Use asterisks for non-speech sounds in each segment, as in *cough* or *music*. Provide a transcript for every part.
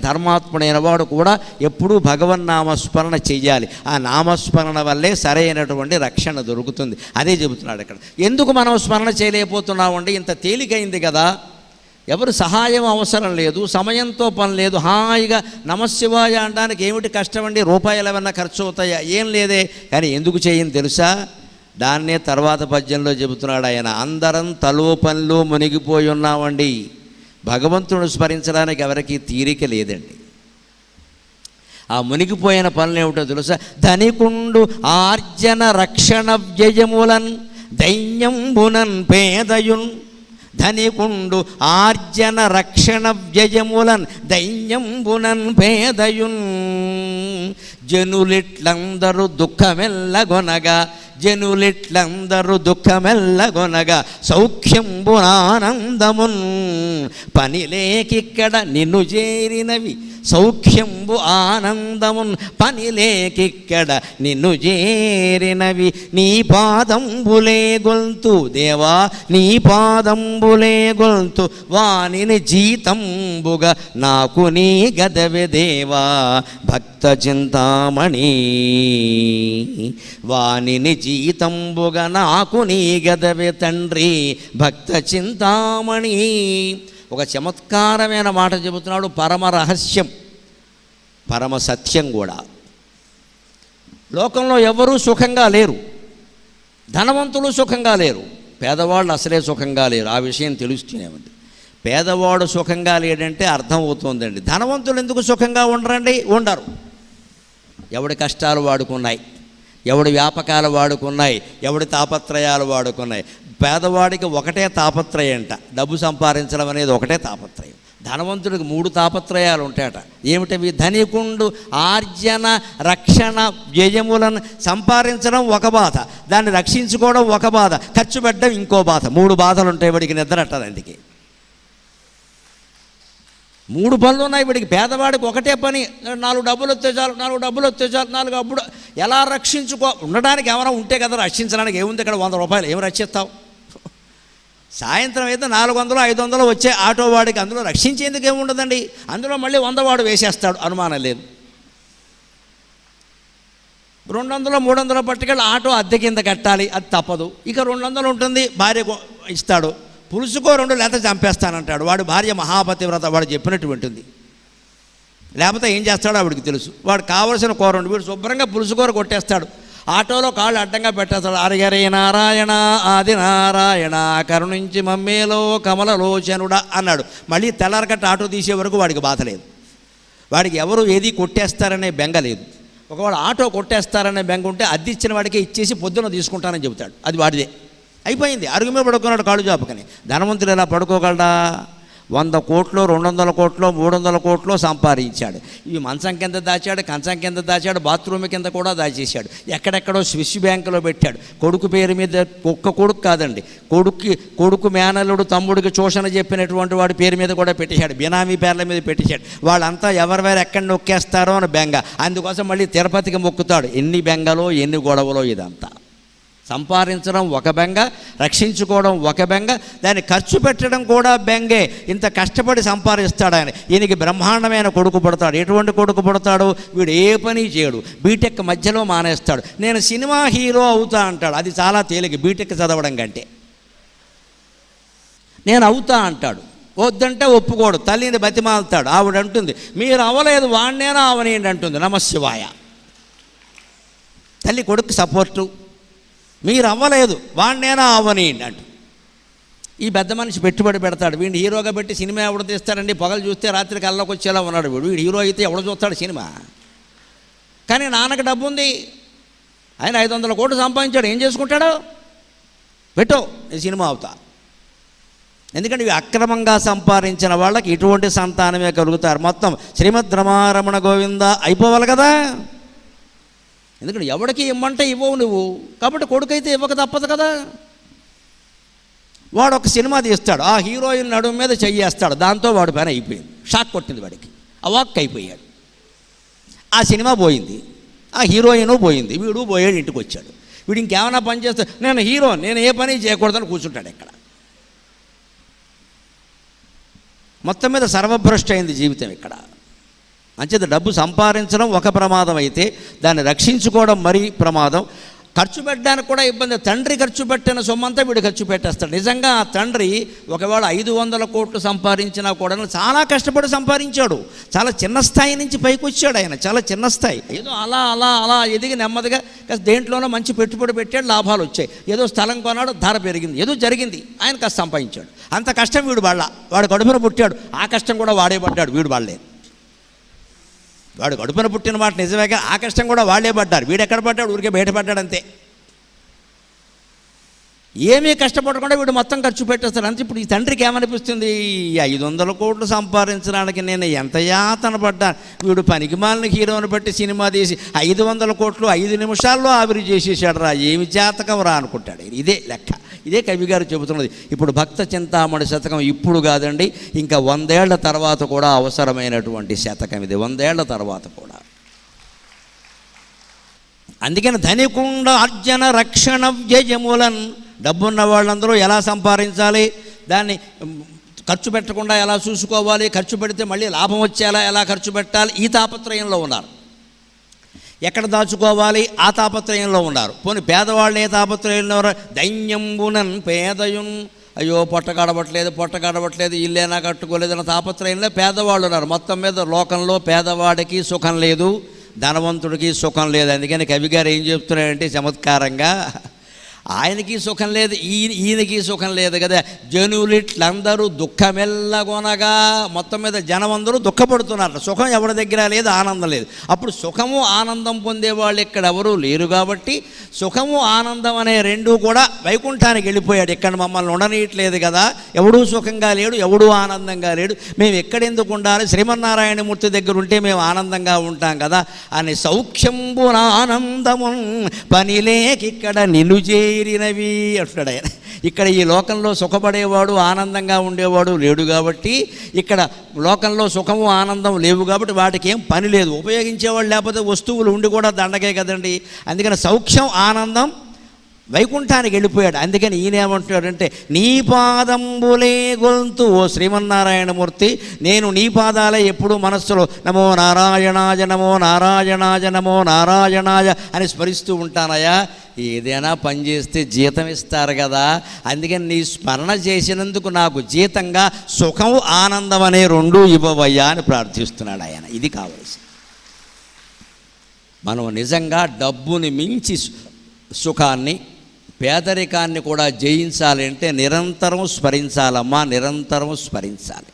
ధర్మాత్ముడైన వాడు కూడా ఎప్పుడూ భగవన్ నామస్మరణ చెయ్యాలి. ఆ నామస్మరణ వల్లే సరైనటువంటి రక్షణ దొరుకుతుంది. అదే చెబుతున్నాడు ఇక్కడ. ఎందుకు మనం స్మరణ చేయలేకపోతున్నామండి? ఇంత తేలికైంది కదా. ఎవరు సహాయం అవసరం లేదు. సమయంతో పని లేదు. హాయిగా నమశివాయ అనడానికి ఏమిటి కష్టం అండి రూపాయలు ఏమన్నా ఖర్చు అవుతాయా ఏం లేదే. కానీ ఎందుకు చేయని తెలుసా? దాన్నే తర్వాత పద్యంలో చెబుతున్నాడు ఆయన. అందరం తలో పనిలో మునిగిపోయి ఉన్నామండి. భగవంతుడు స్మరించడానికి ఎవరికి తీరిక లేదండి. ఆ మునిగిపోయిన పనులు ఏమిటో తెలుసా? ధనికుండు ఆర్జన రక్షణ వ్యయములన్ దైన్యంబునన్ పేదయున్. ధనికుండు ఆర్జన రక్షణ వ్యయములన్ దైన్యంబునన్ పేదయున్. జనులిట్లందరూ దుఃఖమెల్లగొనగా జనులిట్లందరూ దుఃఖమెల్లగొనగా సౌఖ్యంబునానందమున్. పని లేకిక్కడ నిన్ను చేరినవి సౌఖ్యంబు ఆనందమున్ పని లేకిక్కడ నిన్ను చేరినవి. నీ పాదంబులే గొల్తు దేవా నీ పాదంబులే గొల్తు వాణిని జీతంబుగా నాకు నీ గదవె దేవా. భక్త చింతామణి వాణిని జీతంబుగా నాకు నీ గదవె తండ్రి. భక్త చింతామణి ఒక చమత్కారమైన మాట చెబుతున్నాడు పరమ రహస్యం పరమ సత్యం కూడా. లోకంలో ఎవరూ సుఖంగా లేరు ధనవంతులు సుఖంగా లేరు పేదవాళ్ళు అసలే సుఖంగా లేరు ఆ విషయం తెలుస్తూనే ఉంది. పేదవాడు సుఖంగా లేడంటే అర్థం అవుతుందండి. ధనవంతులు ఎందుకు సుఖంగా ఉండరండి? ఉండరు. ఎవడి కష్టాలు వాడుకున్నాయి ఎవడి వ్యాపకాలు వాడుకున్నాయి ఎవడి తాపత్రయాలు వాడుకున్నాయి. పేదవాడికి ఒకటే తాపత్రయం అంట డబ్బు సంపాదించడం అనేది ఒకటే తాపత్రయం. ధనవంతుడికి మూడు తాపత్రయాలు ఉంటాయట. ఏమిటవి? ధనికుండు ఆర్జన రక్షణ వ్యయములను సంపాదించడం ఒక బాధ. దాన్ని రక్షించుకోవడం ఒక బాధ. ఖర్చు పెట్టడం ఇంకో బాధ. మూడు బాధలు ఉంటాయి వాడికి నిద్ర అందుకే. మూడు పనులు ఉన్నాయి వీడికి. పేదవాడికి ఒకటే పని. నాలుగు డబ్బులు వస్తే చాలు నాలుగు డబ్బులు వస్తే చాలు నాలుగు అప్పుడు ఎలా రక్షించుకో? ఉండడానికి ఏమైనా ఉంటే కదా రక్షించడానికి. ఏముంది ఇక్కడ వంద రూపాయలు? ఏం రక్షిస్తావు? సాయంత్రం అయితే నాలుగు వందలు ఐదు వందలు వచ్చే ఆటో వాడికి అందులో రక్షించేందుకు ఏముండదండి? అందులో మళ్ళీ వంద వాడు వేసేస్తాడు అనుమానం లేదు. రెండు వందలు మూడు వందలు పట్టుకెళ్ళి ఆటో అద్దె కింద కట్టాలి అది తప్పదు. ఇక రెండు వందలు ఉంటుంది భార్య ఇస్తాడు. పులుసుకో రెండు లేకపోతే చంపేస్తానంటాడు. వాడు భార్య మహాపతివ్రత వాడు చెప్పినట్టు ఉంటుంది లేకపోతే ఏం చేస్తాడో ఆవిడికి తెలుసు. వాడు కావలసిన కూర వీడు శుభ్రంగా పులుసుకోర కొట్టేస్తాడు. ఆటోలో కాళ్ళు అడ్డంగా పెట్టేస్తాడు. అరగరే నారాయణ ఆది నారాయణ కరుణించి మమ్మేలో కమలలోచనుడా అన్నాడు. మళ్ళీ తెల్లారకట్ట ఆటో తీసే వరకు వాడికి బాధ లేదు. వాడికి ఎవరు ఏది కొట్టేస్తారనే బెంగ లేదు. ఒకవేళ ఆటో కొట్టేస్తారనే బెంగ ఉంటే అద్దె ఇచ్చిన వాడికి ఇచ్చేసి పొద్దున తీసుకుంటానని చెబుతాడు. అది వాడిదే. అయిపోయింది. అరుగు మీద పడుకున్నాడు కాళ్ళు చాపుకని ధనవంతుడు ఎలా పడుకోగలడా? వంద కోట్లు రెండు వందల కోట్లు మూడు వందల కోట్లు సంపాదించాడు. ఈ మంచం కింద దాచాడు కంచం కింద దాచాడు బాత్రూమ్ కింద కూడా దాచేశాడు. ఎక్కడెక్కడో స్విస్ బ్యాంకులో పెట్టాడు. కొడుకు పేరు మీద ఒక్క కొడుకు కాదండి. కొడుక్కి కొడుకు మేనల్లుడు తమ్ముడికి చూషణ చెప్పినటువంటి వాడి పేరు మీద కూడా పెట్టేశాడు. బినామీ పేర్ల మీద పెట్టేశాడు. వాళ్ళంతా ఎవరెవరు ఎక్కడ నొక్కేస్తారో అని బెంగ. అందుకోసం మళ్ళీ తిరుపతికి మొక్కుతాడు. ఎన్ని బెంగలో ఎన్ని గొడవలో ఇదంతా. సంపాదించడం ఒక బెంగ రక్షించుకోవడం ఒక బెంగ దాన్ని ఖర్చు పెట్టడం కూడా బెంగే. ఇంత కష్టపడి సంపాదిస్తాడు ఆయన. ఈయనకి బ్రహ్మాండమైన కొడుకు పుడతాడు. ఎటువంటి కొడుకు పుడతాడు? వీడు ఏ పని చేయడు. బీటెక్ మధ్యలో మానేస్తాడు. నేను సినిమా హీరో అవుతా అంటాడు. అది చాలా తేలిక. బీటెక్ చదవడం కంటే. నేను అవుతా అంటాడు. వద్దంటే ఒప్పుకోడు. తల్లిని బతిమాలుతాడు. ఆవిడ అంటుంది మీరు అవ్వలేదు వాడినేనా అవనేయండి అంటుంది నమశివాయ. తల్లి కొడుకు సపోర్టు. మీరు అవ్వలేదు వాడినేనా అవ్వని అంటూ ఈ పెద్ద మనిషి పెట్టుబడి పెడతాడు. వీడిని హీరోగా పెట్టి సినిమా ఎవడ తీస్తాడండి? పొగలు చూస్తే రాత్రి కల్లోకి వచ్చేలా ఉన్నాడు వీడు. వీడు హీరో అయితే ఎవడు చూస్తాడు సినిమా? కానీ నాన్నకి డబ్బు ఉంది. ఆయన ఐదు వందల కోట్లు సంపాదించాడు. ఏం చేసుకుంటాడు? పెట్టు నేను సినిమా అవుతా. ఎందుకంటే ఇవి అక్రమంగా సంపాదించిన వాళ్ళకి ఇటువంటి సంతానమే కలుగుతారు. మొత్తం శ్రీమద్ రమారమణ గోవింద అయిపోవాలి కదా? ఎందుకంటే ఎవడికి ఇమ్మంటే ఇవ్వవు నువ్వు. కాబట్టి కొడుకైతే ఇవ్వక తప్పదు కదా. వాడు ఒక సినిమా తీస్తాడు ఆ హీరోయిన్ నడుము మీద చెయ్యేస్తాడు దాంతో వాడు పని అయిపోయింది. షాక్ కొట్టింది వాడికి. అవాక్ అయిపోయాడు. ఆ సినిమా పోయింది ఆ హీరోయిన్ పోయింది వీడు పోయాడు ఇంటికి వచ్చాడు. వీడు ఇంకేమైనా పని చేస్తే నేను హీరో నేను ఏ పని చేయకూడదని కూర్చుంటాడు ఇక్కడ. మొత్తం మీద సర్వభ్రష్ట అయింది జీవితం ఇక్కడ. అంచేత డబ్బు సంపాదించడం ఒక ప్రమాదం అయితే దాన్ని రక్షించుకోవడం మరీ ప్రమాదం. ఖర్చు పెట్టడానికి కూడా ఇబ్బంది. తండ్రి ఖర్చు పెట్టిన సొమ్మంతా వీడు ఖర్చు పెట్టేస్తాడు. నిజంగా ఆ తండ్రి ఒకవేళ ఐదు వందల కోట్లు సంపాదించినా కూడా చాలా కష్టపడి సంపాదించాడు. చాలా చిన్న స్థాయి నుంచి పైకి వచ్చాడు ఆయన. చాలా చిన్న స్థాయి. ఏదో అలా అలా అలా ఎదిగి నెమ్మదిగా కాస్త దేంట్లోనో మంచి పెట్టుబడి పెట్టాడు లాభాలు వచ్చాయి. ఏదో స్థలం కొన్నాడు ధర పెరిగింది. ఏదో జరిగింది. ఆయన కాస్త సంపాదించాడు. అంత కష్టం వీడు వాళ్ళ. వాడు కడుపున పుట్టాడు. ఆ కష్టం కూడా వాడే పడ్డాడు. వీడు వాళ్ళే. వాడు కడుపున పుట్టిన మాట నిజమే కానీ ఆ కష్టం కూడా వాళ్ళే పడ్డారు. వీడెక్కడ పడ్డాడు? ఊరికే బయట పడ్డాడు అంతే ఏమీ కష్టపడకుండా వీడు మొత్తం ఖర్చు పెట్టేస్తాడు. అంటే ఇప్పుడు ఈ తండ్రికి ఏమనిపిస్తుంది? ఈ ఐదు వందల కోట్లు సంపాదించడానికి నేను ఎంత యాతన పడ్డాను వీడు పనికి మాలిన హీరోని బట్టి సినిమా తీసి ఐదు వందల కోట్లు ఐదు నిమిషాల్లో ఆవిరి చేసేసాడు రా. ఏమి జాతకం రా అనుకుంటాడు. ఇదే లెక్క. ఇదే కవి గారు చెబుతున్నది. ఇప్పుడు భక్త చింతామణి శతకం ఇప్పుడు కాదండి. ఇంకా వందేళ్ళ తర్వాత కూడా అవసరమైనటువంటి శతకం ఇది. వందేళ్ళ తర్వాత కూడా. అందుకని ధనికుండ అర్జన రక్షణ వ్యయములన్ డబ్బున్న వాళ్ళందరూ ఎలా సంపాదించాలి దాన్ని ఖర్చు పెట్టకుండా ఎలా చూసుకోవాలి ఖర్చు పెడితే మళ్ళీ లాభం వచ్చేలా ఎలా ఖర్చు పెట్టాలి ఈ తాపత్రయంలో ఉన్నారు. ఎక్కడ దాచుకోవాలి ఆ తాపత్రయంలో ఉన్నారు. పోనీ పేదవాళ్ళు ఏ తాపత్రయంలో ఉన్నారు? దైన్యంబునన్ పేదయున్. అయ్యో పొట్ట గడవట్లేదు పొట్ట గడవట్లేదు ఇల్లేనా కట్టుకోలేదు అన్న తాపత్రయంలో పేదవాళ్ళు ఉన్నారు. మొత్తం మీద లోకంలో పేదవాడికి సుఖం లేదు ధనవంతుడికి సుఖం లేదు. అందుకని కవి గారు ఏం చెప్తున్నాడంటే చమత్కారంగా ఆయనకి సుఖం లేదు ఈయన ఈయనకి సుఖం లేదు కదా. జనులిట్లందరూ దుఃఖమెల్లగొనగా మొత్తం మీద జనం అందరూ దుఃఖపడుతున్నారు. సుఖం ఎవరి దగ్గర లేదు ఆనందం లేదు. అప్పుడు సుఖము ఆనందం పొందేవాళ్ళు ఇక్కడ ఎవరూ లేరు కాబట్టి సుఖము ఆనందం అనే రెండూ కూడా వైకుంఠానికి వెళ్ళిపోయాడు. ఇక్కడ మమ్మల్ని ఉండనీయట్లేదు కదా. ఎవడూ సుఖంగా లేడు ఎవడూ ఆనందంగా లేడు. మేము ఎక్కడెందుకు ఉండాలి? శ్రీమన్నారాయణమూర్తి దగ్గర ఉంటే మేము ఆనందంగా ఉంటాం కదా. అని సౌఖ్యంబున ఆనందము పనిలేకిక్కడ తీరినవి అంటున్నాడు ఆయన. ఇక్కడ ఈ లోకంలో సుఖపడేవాడు ఆనందంగా ఉండేవాడు లేడు కాబట్టి ఇక్కడ లోకంలో సుఖము ఆనందం లేవు కాబట్టి వాటికి ఏం పని లేదు. ఉపయోగించేవాడు లేకపోతే వస్తువులు ఉండి కూడా దండగే కదండి. అందుకని సౌఖ్యం ఆనందం వైకుంఠానికి వెళ్ళిపోయాడు. అందుకని ఈయన ఏమంటున్నాడంటే నీ పాదంబులే గొంతు ఓ శ్రీమన్నారాయణమూర్తి. నేను నీ పాదాలే ఎప్పుడు మనస్సులో నమో నారాయణాయ నమో నారాయణాయ నమో నారాయణాయ అని స్మరిస్తూ ఉంటానయా ఏదైనా పని చేస్తే జీతం ఇస్తారు కదా. అందుకని నీ స్మరణ చేసినందుకు నాకు జీతంగా సుఖం ఆనందం అనే రెండు ఇవ్వవయ్యా అని ప్రార్థిస్తున్నాడు ఆయన. ఇది కావలసి మనం నిజంగా డబ్బుని మించి సుఖాన్ని పేదరికాన్ని కూడా జయించాలి అంటే నిరంతరం స్మరించాలమ్మా నిరంతరం స్మరించాలి.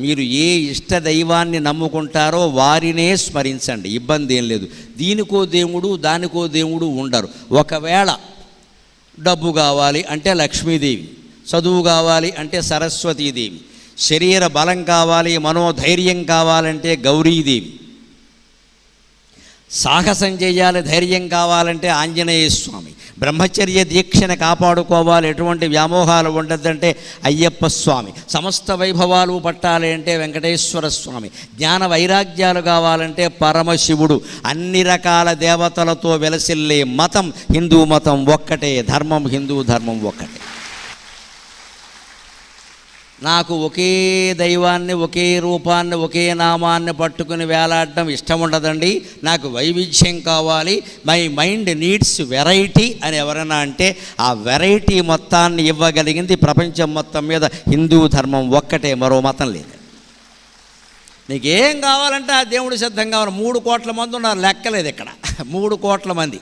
మీరు ఏ ఇష్ట దైవాన్ని నమ్ముకుంటారో వారినే స్మరించండి ఇబ్బంది ఏం లేదు. దీనికో దేవుడు దానికో దేవుడు ఉండరు. ఒకవేళ డబ్బు కావాలి అంటే లక్ష్మీదేవి చదువు కావాలి అంటే సరస్వతీదేవి శరీర బలం కావాలి మనోధైర్యం కావాలంటే గౌరీదేవి సాహసం చేయాలి ధైర్యం కావాలంటే ఆంజనేయ స్వామి. బ్రహ్మచర్య దీక్షను కాపాడుకోవాలి ఎటువంటి వ్యామోహాలు ఉండద్దంటే అయ్యప్ప స్వామి. సమస్త వైభవాలు పట్టాలి అంటే వెంకటేశ్వర స్వామి. జ్ఞాన వైరాగ్యాలు కావాలంటే పరమశివుడు. అన్ని రకాల దేవతలతో వెలసిల్లే మతం హిందూ మతం ఒక్కటే ధర్మం హిందూ ధర్మం ఒక్కటే. నాకు ఒకే దైవాన్ని ఒకే రూపాన్ని ఒకే నామాన్ని పట్టుకుని వేలాడడం ఇష్టం ఉండదండి. నాకు వైవిధ్యం కావాలి. మై మైండ్ నీడ్స్ వెరైటీ అని ఎవరైనా అంటే ఆ వెరైటీ మొత్తాన్ని ఇవ్వగలిగింది ప్రపంచం మొత్తం మీద హిందూ ధర్మం ఒక్కటే మరో మతం లేదు. నీకేం కావాలంటే ఆ దేవుడు సిద్ధంగా ఉన్నారు. మూడు కోట్ల మంది ఉన్నారు. లెక్కలేదు ఇక్కడ. మూడు కోట్ల మంది.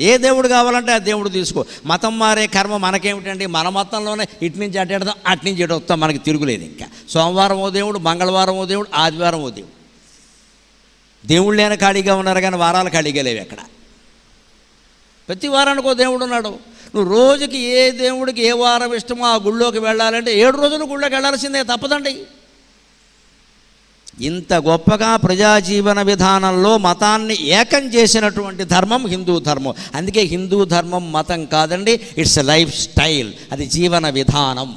ఏ దేవుడు కావాలంటే ఆ దేవుడు తీసుకో. మతం మారే కర్మ మనకేమిటండి? మన మతంలోనే ఇటు నుంచి అటు అటు నుంచి ఇటు వస్తాం మనకి తిరుగులేదు ఇంకా. సోమవారం ఓ దేవుడు మంగళవారం ఓ దేవుడు ఆదివారం ఓ దేవుడు. దేవుళ్ళు లేని ఖాళీగా ఉన్నారు కానీ వారాలు ఖాళీగా లేవు ఎక్కడ? ప్రతి వారానికి ఓ దేవుడు ఉన్నాడు. నువ్వు రోజుకి ఏ దేవుడికి ఏ వారం ఇష్టమో ఆ గుళ్ళోకి వెళ్ళాలంటే ఏడు రోజులు గుళ్ళోకి వెళ్ళాల్సిందే తప్పదండి. ఇంత గొప్పగా ప్రజాజీవన విధానంలో మతాన్ని ఏకం చేసినటువంటి ధర్మం హిందూ ధర్మం. అందుకే హిందూ ధర్మం మతం కాదండి ఇట్స్ లైఫ్ స్టైల్ అది జీవన విధానం.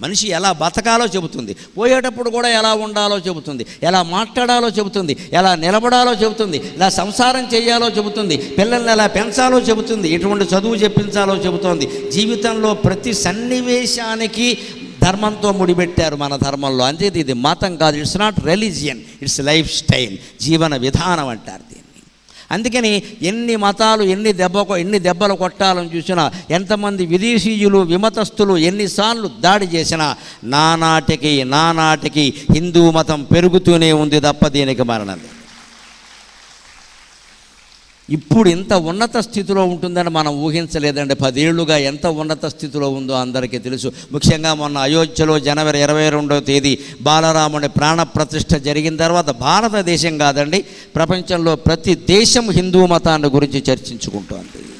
మనిషి ఎలా బతకాలో చెబుతుంది పోయేటప్పుడు కూడా ఎలా ఉండాలో చెబుతుంది ఎలా మాట్లాడాలో చెబుతుంది ఎలా నిలబడాలో చెబుతుంది ఎలా సంసారం చేయాలో చెబుతుంది పిల్లల్ని ఎలా పెంచాలో చెబుతుంది ఎటువంటి చదువు చెప్పించాలో చెబుతోంది. జీవితంలో ప్రతి సన్నివేశానికి ధర్మంతో ముడిపెట్టారు మన ధర్మంలో. అంతే ఇది మతం కాదు it's not religion it's lifestyle జీవన విధానం అంటారు దీన్ని. అందుకని ఎన్ని మతాలు ఎన్ని దెబ్బ ఎన్ని దెబ్బలు కొట్టాలని చూసినా ఎంతమంది విదేశీయులు విమతస్థులు ఎన్నిసార్లు దాడి చేసినా నానాటికి నానాటికి హిందూ మతం పెరుగుతూనే ఉంది తప్ప దీనికి మరణం ఇప్పుడు ఇంత ఉన్నత స్థితిలో ఉంటుందని మనం ఊహించలేదండి. పదేళ్ళుగా ఎంత ఉన్నత స్థితిలో ఉందో అందరికీ తెలుసు. ముఖ్యంగా మొన్న అయోధ్యలో జనవరి ఇరవై రెండవ తేదీ బాలరాముని ప్రాణప్రతిష్ఠ జరిగిన తర్వాత భారతదేశం కాదండి ప్రపంచంలో ప్రతి దేశం హిందూ మతాన్ని గురించి చర్చించుకుంటోంది.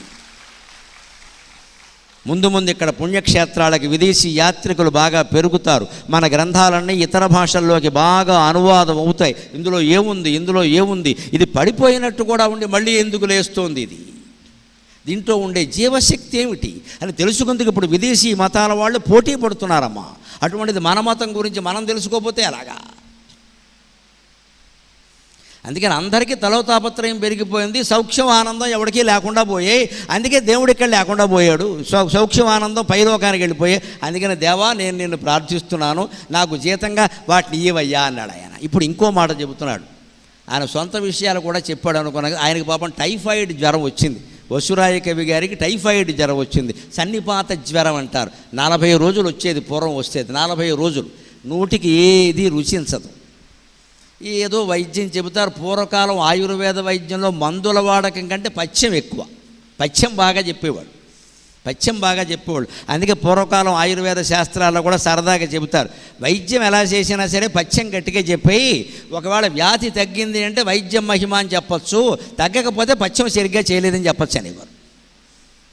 ముందు ముందు ఇక్కడ పుణ్యక్షేత్రాలకి విదేశీ యాత్రికులు బాగా పెరుగుతారు. మన గ్రంథాలన్నీ ఇతర భాషల్లోకి బాగా అనువాదం అవుతాయి. ఇందులో ఏముంది? ఇందులో ఏముంది? ఇది పడిపోయినట్టు కూడా ఉండి మళ్ళీ ఎందుకు లేస్తోంది ఇది? దీంట్లో ఉండే జీవశక్తి ఏమిటి? అని తెలుసుకుందుకు ఇప్పుడు విదేశీ మతాల వాళ్ళు పోటీ పడుతున్నారమ్మా. అటువంటిది మన మతం గురించి మనం తెలుసుకోకపోతే అలాగా అందుకని అందరికీ తలో తాపత్రయం పెరిగిపోయింది సౌక్ష్యం ఆనందం ఎవరికీ లేకుండా పోయాయి. అందుకే దేవుడు ఇక్కడ లేకుండా పోయాడు. సౌ- సౌఖ్యం ఆనందం పైలోకానికి వెళ్ళిపోయాయి. అందుకని దేవా నేను నిన్ను ప్రార్థిస్తున్నాను నాకు జీతంగా వాటిని ఇవ్వయ్యా అన్నాడు ఆయన. ఇప్పుడు ఇంకో మాట చెబుతున్నాడు. ఆయన సొంత విషయాలు కూడా చెప్పాడు అనుకున్నాక ఆయనకి పాపం టైఫాయిడ్ జ్వరం వచ్చింది. వసురాయ కవి గారికి టైఫాయిడ్ జ్వరం వచ్చింది. సన్నిపాత జ్వరం అంటారు. నలభై రోజులు వచ్చేది పూర్వం వచ్చేది నలభై రోజులు. నూటికి ఏది రుచించదు. ఏదో వైద్యం చెబుతారు. పూర్వకాలం ఆయుర్వేద వైద్యంలో మందుల వాడకం కంటే పథ్యం ఎక్కువ. పథ్యం బాగా చెప్పేవాడు. పథ్యం బాగా చెప్పేవాళ్ళు అందుకే పూర్వకాలం ఆయుర్వేద శాస్త్రాల్లో కూడా సరదాగా చెబుతారు. వైద్యం ఎలా చేసినా సరే పథ్యం గట్టిగా చెప్పి ఒకవేళ వ్యాధి తగ్గింది అంటే వైద్యం మహిమ అని చెప్పచ్చు. తగ్గకపోతే పథ్యం సరిగ్గా చేయలేదని చెప్పచ్చు అనేవారు.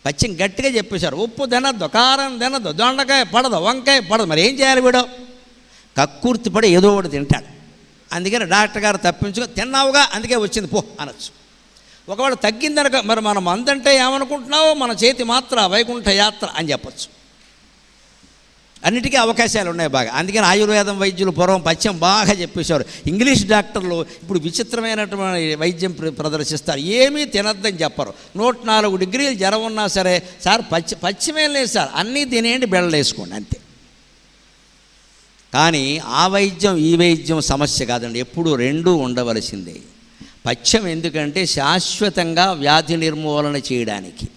పథ్యం గట్టిగా చెప్పేశారు. ఉప్పు తినద్దు కారం తినద్దు దొండకాయ పడదు వంకాయ పడదు. మరి ఏం చేయాలి వీడు? కక్కుర్తి పడి ఏదో ఒకటి తింటాడు. అందుకని డాక్టర్ గారు తప్పించుకో తిన్నావుగా అందుకే వచ్చింది పో అనొచ్చు. ఒకవేళ తగ్గిందనక మరి మనం అందంటే ఏమనుకుంటున్నావో మన చేతి మాత్ర వైకుంఠ యాత్ర అని చెప్పచ్చు. అన్నిటికీ అవకాశాలు ఉన్నాయి బాగా. అందుకని ఆయుర్వేదం వైద్యులు పూర్వం పచ్చం బాగా చెప్పేశారు. ఇంగ్లీష్ డాక్టర్లు ఇప్పుడు విచిత్రమైనటువంటి వైద్యం ప్ర- ప్రదర్శిస్తారు. ఏమీ తినద్దని చెప్పరు. నూట నాలుగు డిగ్రీలు జ్వరం ఉన్నా సరే సార్ పచ్చి పచ్చిమేం లేదు సార్. అన్నీ తినేయండి బెళ్ళలేసుకోండి అంతే. కానీ ఆ వైద్యం ఈ వైద్యం సమస్య కాదండి. ఎప్పుడు రెండూ ఉండవలసిందే. పథ్యం ఎందుకంటే శాశ్వతంగా వ్యాధి నిర్మూలన చేయడానికి.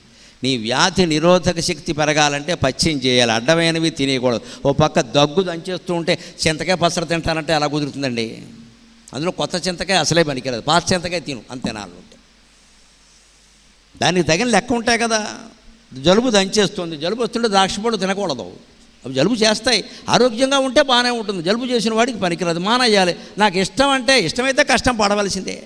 నీ వ్యాధి నిరోధక శక్తి పెరగాలంటే పథ్యం చేయాలి. అడ్డమైనవి తినేయకూడదు. ఓ పక్క దగ్గు దంచేస్తూ ఉంటే చింతకాయ పసర తింటానంటే అలా కుదురుతుందండి? అందులో కొత్త చింతకాయ అసలే పనికిరాదు. పాత చింతకాయ తిను అంతే నాలుగు దానికి తగిన లెక్క ఉంటాయి కదా. జలుబు దంచేస్తుంది. జలుబు వస్తుంటే ద్రాక్షపళ్ళు తినకూడదు. అవి జలుబు చేస్తాయి. ఆరోగ్యంగా ఉంటే బాగానే ఉంటుంది. జలుబు చేసిన వాడికి పనికిరాదు. మానేయాలి. నాకు ఇష్టం అంటే ఇష్టమైతే కష్టం పడవలసిందే.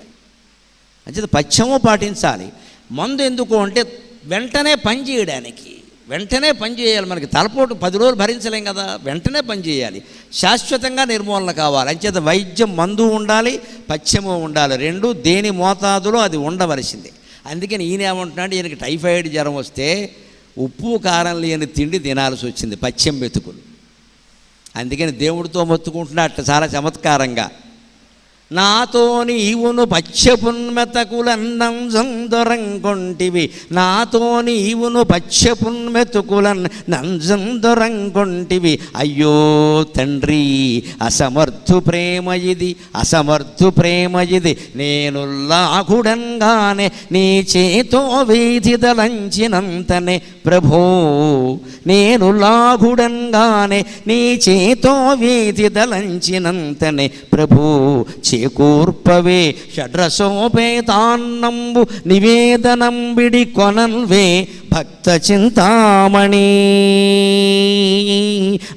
అంచేత పథ్యము పాటించాలి. మందు ఎందుకు అంటే వెంటనే పని చేయడానికి. వెంటనే పని చేయాలి. మనకి తలపోటు పది రోజులు భరించలేం కదా. వెంటనే పని చేయాలి. శాశ్వతంగా నిర్మూలన కావాలి. అంచేత వైద్యం మందు ఉండాలి పథ్యము ఉండాలి. రెండు దేని మోతాదులో అది ఉండవలసిందే. అందుకని ఈయన ఏమంటున్నాడు ఈయనకి టైఫాయిడ్ జ్వరం వస్తే ఉప్పు కారం లేని తిండి తినాల్సి వచ్చింది పథ్యం మెతుకులు అందుకని దేవుడితో మొత్తుకుంటున్నట్టు చాలా చమత్కారంగా. నాతోని ఈవును పచ్చపున్మెతకులన్నం సందొరంకొంటివి నాతోని ఈవును పచ్చపున్మెతుకులన్ నంజందొరంకొంటివి అయ్యో తండ్రి అసమర్థు ప్రేమ ఇది అసమర్థు ప్రేమ ఇది. నేను లాగుడంగానే నీ చేతో వీధి దలంచినంతనే ప్రభో. నేను లాగుడంగానే నీ చేతో వీధి దలంచినంతనే ప్రభో చేకూర్పవే. షడ్రసోపేతాన్నంబు నివేదనంబిడి కొనల్వే. భక్త చింతామణి.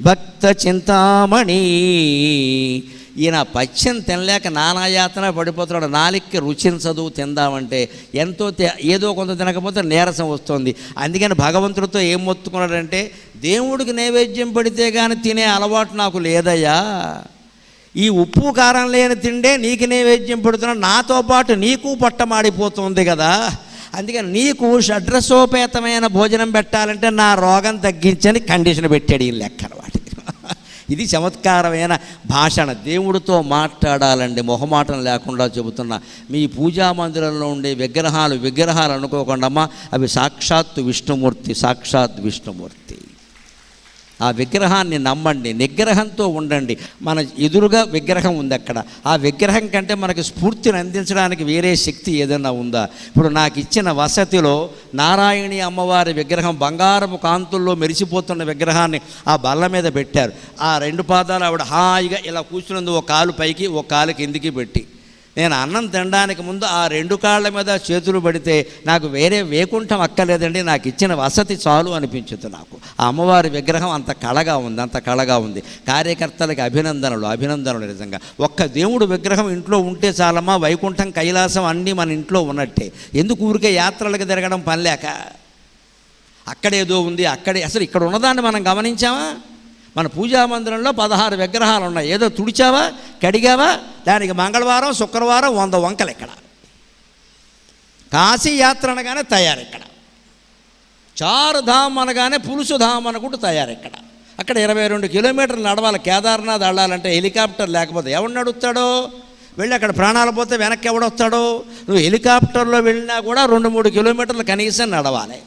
భక్త చింతామణి. ఈయన పచ్చం తినలేక నానాయాతన పడిపోతున్నాడు. నాలిక్కి రుచించదు తిందామంటే ఎంతో ఏదో కొంత తినకపోతే నీరసం వస్తుంది. అందుకని భగవంతుడితో ఏం మొత్తుకున్నాడంటే దేవుడికి నైవేద్యం పడితే కానీ తినే అలవాటు నాకు లేదయ్యా. ఈ ఉప్పు కారం లేని తిండే నీకు నైవేద్యం పెడుతున్నా నాతో పాటు నీకు పట్టమాడిపోతుంది కదా. అందుకని నీకు షడ్రసోపేతమైన భోజనం పెట్టాలంటే నా రోగం తగ్గించని కండిషన్ పెట్టాడు ఈ లెక్కన వాటికి. *laughs* ఇది చమత్కారమైన భాషణ. దేవుడితో మాట్లాడాలండి. మొహమాటం లేకుండా చెబుతున్నా. మీ పూజా మందిరంలో ఉండే విగ్రహాలు విగ్రహాలు అనుకోకుండా అవి సాక్షాత్తు విష్ణుమూర్తి సాక్షాత్ విష్ణుమూర్తి. ఆ విగ్రహాన్ని నమ్మండి నిగ్రహంతో ఉండండి. మన ఎదురుగా విగ్రహం ఉంది అక్కడ. ఆ విగ్రహం కంటే మనకి స్ఫూర్తిని అందించడానికి వేరే శక్తి ఏదైనా ఉందా? ఇప్పుడు నాకు ఇచ్చిన వసతిలో నారాయణి అమ్మవారి విగ్రహం బంగారపు కాంతుల్లో మెరిసిపోతున్న విగ్రహాన్ని ఆ బల్ల మీద పెట్టారు. ఆ రెండు పాదాలు ఆవిడ హాయిగా ఇలా కూర్చున్నందు ఒక కాలు పైకి ఒక కాలు కిందికి పెట్టి. నేను అన్నం తినడానికి ముందు ఆ రెండు కాళ్ళ మీద చేతులు పడితే నాకు వేరే వేకుంఠం అక్కర్లేదండి నాకు ఇచ్చిన వసతి చాలు అనిపించింది నాకు. ఆ అమ్మవారి విగ్రహం అంత కళగా ఉంది అంత కళగా ఉంది. కార్యకర్తలకు అభినందనలు అభినందనలు నిజంగా. ఒక్క దేవుడు విగ్రహం ఇంట్లో ఉంటే చాలమ్మా వైకుంఠం కైలాసం అన్నీ మన ఇంట్లో ఉన్నట్టే. ఎందుకు ఊరికే యాత్రలకు తిరగడం పనిలేక అక్కడేదో ఉంది అక్కడే. అసలు ఇక్కడ ఉన్నదాన్ని మనం గమనించామా? మన పూజా మందిరంలో పదహారు విగ్రహాలు ఉన్నాయి. ఏదో తుడిచావా? కడిగావా? దానికి మంగళవారం శుక్రవారం వంద వంకలు ఇక్కడ. కాశీ యాత్ర అనగానే తయారు ఇక్కడ. చారుధామ్ అనగానే పులుసుధామ్ అనుకుంటూ తయారు ఇక్కడ. అక్కడ ఇరవై రెండు కిలోమీటర్లు నడవాలి. కేదార్నాథ్ వెళ్ళాలంటే హెలికాప్టర్ లేకపోతే ఎవడు నడుస్తాడో? వెళ్ళి అక్కడ ప్రాణాలు పోతే వెనక్కి ఎవడొస్తాడో నువ్వు హెలికాప్టర్లో వెళ్ళినా కూడా రెండు మూడు కిలోమీటర్లు కనీసం నడవాలి.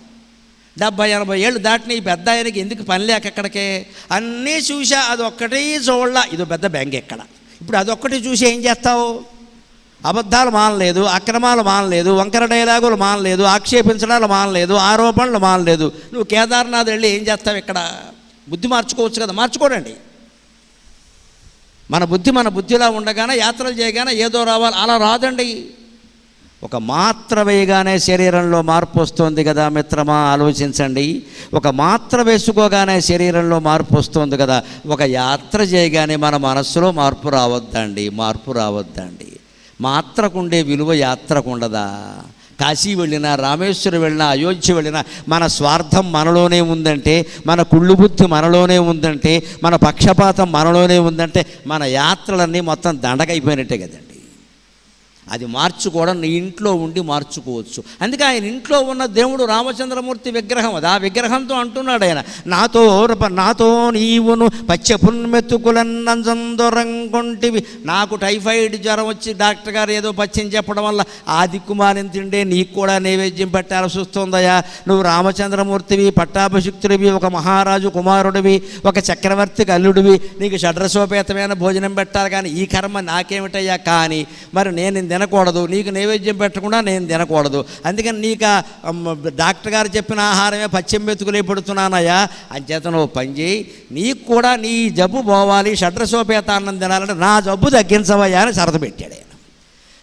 డెబ్బై ఎనభై ఏళ్ళు దాటిన ఈ పెద్ద ఆయనకి ఎందుకు పని లేక అక్కడికే? అన్నీ చూసా అది ఒక్కటే చూడలా ఇది పెద్ద బ్యాంక్ ఎక్కడ ఇప్పుడు అదొక్కటి చూసి ఏం చేస్తావు? అబద్ధాలు మానలేదు అక్రమాలు మానలేదు వంకర డైలాగులు మానలేదు ఆక్షేపించడాలు మానలేదు ఆరోపణలు మానలేదు. నువ్వు కేదార్నాథ్ వెళ్ళి ఏం చేస్తావు ఇక్కడ? బుద్ధి మార్చుకోవచ్చు కదా? మార్చుకోడండి మన బుద్ధి మన బుద్ధిలా ఉండగానే యాత్రలు చేయగానే ఏదో రావాలి. అలా రాదండి. ఒక మాత్ర వేయగానే శరీరంలో మార్పు వస్తుంది కదా మిత్రమా ఆలోచించండి. ఒక మాత్ర వేసుకోగానే శరీరంలో మార్పు వస్తుంది కదా ఒక యాత్ర చేయగానే మన మనస్సులో మార్పు రావద్దండి మార్పు రావద్దండి. మాత్రకుండే విలువ యాత్రకు ఉండదా కాశీ వెళ్ళినా రామేశ్వరం వెళ్ళినా అయోధ్య వెళ్ళినా మన స్వార్థం మనలోనే ఉందంటే మన కుళ్ళు బుద్ధి మనలోనే ఉందంటే మన పక్షపాతం మనలోనే ఉందంటే మన యాత్రలన్నీ మొత్తం దండకైపోయినట్టే కదండి. అది మార్చుకోవడం నీ ఇంట్లో ఉండి మార్చుకోవచ్చు. అందుకే ఆయన ఇంట్లో ఉన్న దేవుడు రామచంద్రమూర్తి విగ్రహం అది. ఆ విగ్రహంతో అంటున్నాడు ఆయన నాతో నాతో నీవును పచ్చపున్మెత్తుకులన్నందొరంగొంటివి నాకు టైఫాయిడ్ జ్వరం వచ్చి డాక్టర్ గారు ఏదో పచ్చని చెప్పడం వల్ల ఆది కుమారిని తిండే నీకు కూడా నైవేద్యం పెట్టాల్సి వస్తుందయ్యా. నువ్వు రామచంద్రమూర్తివి పట్టాభిషిక్తుడివి ఒక మహారాజు కుమారుడివి ఒక చక్రవర్తికి అల్లుడివి. నీకు షడ్రసోపేతమైన భోజనం పెట్టాలి కానీ ఈ కర్మ నాకేమిటయ్యా కానీ మరి నేను తినకూడదు నీకు నైవేద్యం పెట్టకుండా నేను తినకూడదు. అందుకని నీకు డాక్టర్ గారు చెప్పిన ఆహారమే పచ్చిమ మెతుకులే పెడుతున్నానయ్యా. అంచేత నువ్వు పని చేయి నీకు కూడా నీ జబ్బు పోవాలి షడ్రసోపేతాన్నం తినాలంటే నా జబ్బు తగ్గించవయ్యా అని సరద పెట్టాడు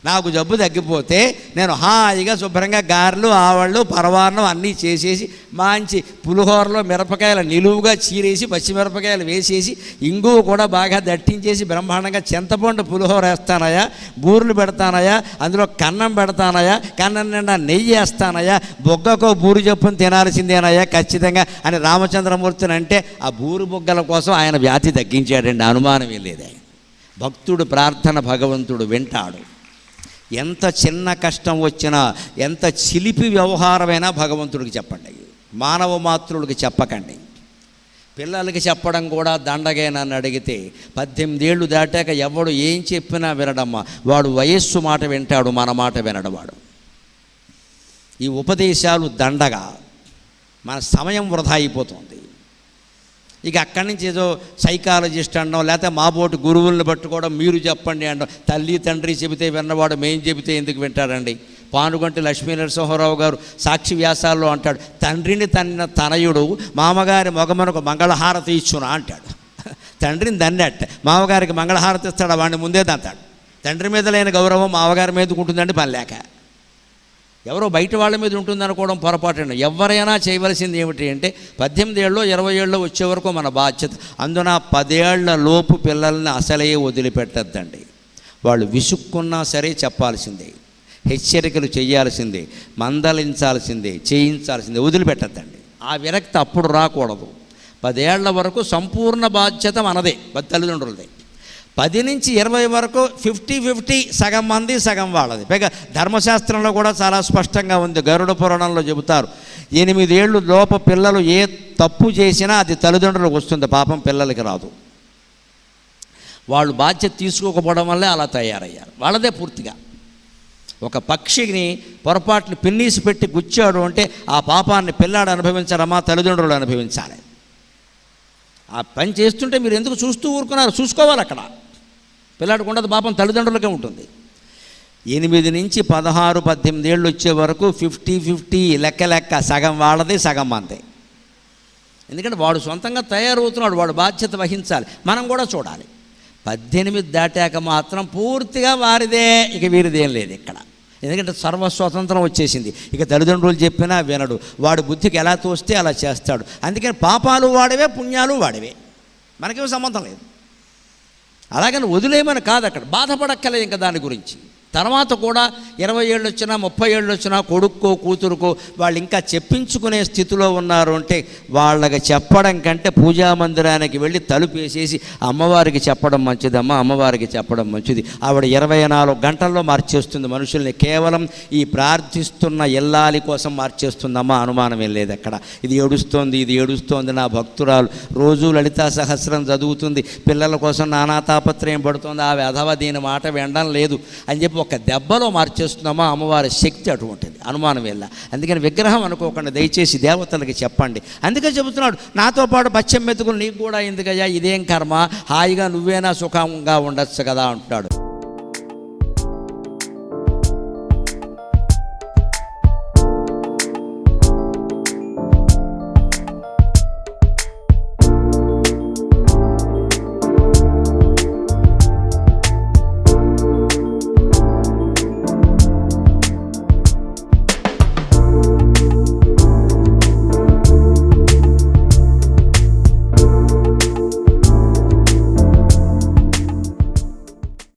నాకు జబ్బు తగ్గిపోతే నేను హాయిగా శుభ్రంగా గారెలు ఆవళ్ళు పరవాన్నం అన్నీ చేసేసి మంచి పులిహోరలో మిరపకాయలు నిలువుగా చీరేసి పచ్చిమిరపకాయలు వేసేసి ఇంగువ కూడా బాగా దట్టించేసి బ్రహ్మాండంగా చింతపండు పులిహోర వేస్తానయా బూరెలు పెడతానయా అందులో కన్నం పెడతానయా కన్నం నిండా నెయ్యి వేస్తానయా బొగ్గకో బూరు చెప్పుని తినాల్సిందేనయ్యా ఖచ్చితంగా అని రామచంద్రమూర్తిని అంటే ఆ బూరు బొగ్గల కోసం ఆయన వ్యాధి తగ్గించాడండి అనుమానం లేదు. భక్తుడు ప్రార్థన భగవంతుడు వింటాడు. ఎంత చిన్న కష్టం వచ్చినా ఎంత చిలిపి వ్యవహారమైనా భగవంతుడికి చెప్పండి. మానవ మాతృడికి చెప్పకండి. పిల్లలకి చెప్పడం కూడా దండగే నన్ను అడిగితే పద్దెనిమిదేళ్ళు దాటాక ఎవడు ఏం చెప్పినా వినడమ్మా. వాడు వయస్సు మాట వింటాడు మన మాట వినడవాడు. ఈ ఉపదేశాలు దండగా. మన సమయం వృధా అయిపోతుంది. ఇక అక్కడి నుంచి ఏదో సైకాలజిస్ట్ అనడం లేకపోతే మా బోటు గురువులను పట్టుకోవడం మీరు చెప్పండి అనడం తల్లి తండ్రి చెబితే విన్నవాడు మేం చెబితే ఎందుకు వింటారండి? పానుగంటి లక్ష్మీ నరసింహారావు గారు సాక్షి వ్యాసాల్లో అంటాడు తండ్రిని తన్న తనయుడు మామగారి మొగమనకు మంగళహారతి ఇచ్చునా? అంటాడు. తండ్రిని దన్నట్ట మామగారికి మంగళహారతి ఇస్తాడు? వాడిని ముందే దంతాడు తండ్రి మీద లేని గౌరవం మామగారి మీదకు ఉంటుందండి పని లేక. ఎవరో బయట వాళ్ళ మీద ఉంటుంది అనుకోవడం పొరపాటు ఎవరైనా చేయవలసింది ఏమిటి అంటే పద్దెనిమిది ఏళ్ళు ఇరవై ఏళ్ళు వచ్చే వరకు మన బాధ్యత. అందున పదేళ్ళ లోపు పిల్లల్ని అసలే వదిలిపెట్టద్దండి. వాళ్ళు విసుక్కున్నా సరే చెప్పాల్సిందే. హెచ్చరికలు చేయాల్సిందే. మందలించాల్సిందే చేయించాల్సిందే వదిలిపెట్టద్దండి. ఆ విరక్తి అప్పుడు రాకూడదు. పదేళ్ళ వరకు సంపూర్ణ బాధ్యత మనదే తల్లిదండ్రులదే పది నుంచి ఇరవై వరకు ఫిఫ్టీ ఫిఫ్టీ సగం మంది సగం వాళ్ళది. పైగా ధర్మశాస్త్రంలో కూడా చాలా స్పష్టంగా ఉంది. గరుడ పురాణంలో చెబుతారు ఎనిమిదేళ్ళు లోప పిల్లలు ఏ తప్పు చేసినా అది తల్లిదండ్రులకు వస్తుంది పాపం పిల్లలకి రాదు. వాళ్ళు బాధ్యత తీసుకోకపోవడం వల్లే అలా తయారయ్యారు. వాళ్ళదే పూర్తిగా. ఒక పక్షిని పొరపాటుని పిన్నీసి పెట్టి గుచ్చాడు అంటే ఆ పాపాన్ని పిల్లాడు అనుభవించడమా తల్లిదండ్రులు అనుభవించాలి. ఆ పని చేస్తుంటే మీరు ఎందుకు చూస్తూ ఊరుకున్నారు? చూసుకోవాలి అక్కడ. పిల్లాడికి ఉండదు పాపం తల్లిదండ్రులకే ఉంటుంది. ఎనిమిది నుంచి పదహారు పద్దెనిమిది ఏళ్ళు వచ్చే వరకు ఫిఫ్టీ ఫిఫ్టీ లెక్క లెక్క సగం వాళ్ళది సగం మంది. ఎందుకంటే వాడు సొంతంగా తయారవుతున్నాడు వాడు బాధ్యత వహించాలి. మనం కూడా చూడాలి. పద్దెనిమిది దాటాక మాత్రం పూర్తిగా వారిదే ఇక వీరిదేం లేదు ఇక్కడ. ఎందుకంటే సర్వ స్వతంత్రం వచ్చేసింది. ఇక తల్లిదండ్రులు చెప్పినా వినడు. వాడు బుద్ధికి ఎలా తోస్తే అలా చేస్తాడు. అందుకని పాపాలు వాడవే పుణ్యాలు వాడవే. మనకేం సంబంధం లేదు. అలాగని వదిలేయమని కాదు అక్కడ. బాధపడక్కలేదు ఇంకా దాని గురించి. తర్వాత కూడా ఇరవై ఏళ్ళు వచ్చినా ముప్పై ఏళ్ళు వచ్చినా కొడుక్కో కూతురుకో వాళ్ళు ఇంకా చెప్పించుకునే స్థితిలో ఉన్నారు అంటే వాళ్ళకి చెప్పడం కంటే పూజా మందిరానికి వెళ్ళి తలుపు వేసేసి అమ్మవారికి చెప్పడం మంచిదమ్మా అమ్మవారికి చెప్పడం మంచిది. ఆవిడ ఇరవై నాలుగు గంటల్లో మార్చేస్తుంది మనుషుల్ని. కేవలం ఈ ప్రార్థిస్తున్న ఎల్లాలి కోసం మార్చేస్తుందమ్మా అనుమానం ఏం లేదు అక్కడ. ఇది ఏడుస్తోంది ఇది ఏడుస్తోంది నా భక్తురాలు. రోజు లలితా సహస్రం చదువుతుంది. పిల్లల కోసం నానా తాపత్రయం పడుతుంది. ఆ వెధవ దీని మాట వినడం లేదు. అని చెప్పి ఒక దెబ్బలో మార్చేస్తున్నామా అమ్మవారి శక్తి అటువంటిది అనుమానం వెళ్ళ అందుకని విగ్రహం అనుకోకుండా దయచేసి దేవతలకి చెప్పండి. అందుకే చెబుతున్నాడు నాతో పాటు పచ్చం మెతుకులు నీకు కూడా ఎందుకయ్యా? ఇదేం కర్మ? హాయిగా నువ్వేనా సుఖంగా ఉండొచ్చు కదా? అంటున్నాడు.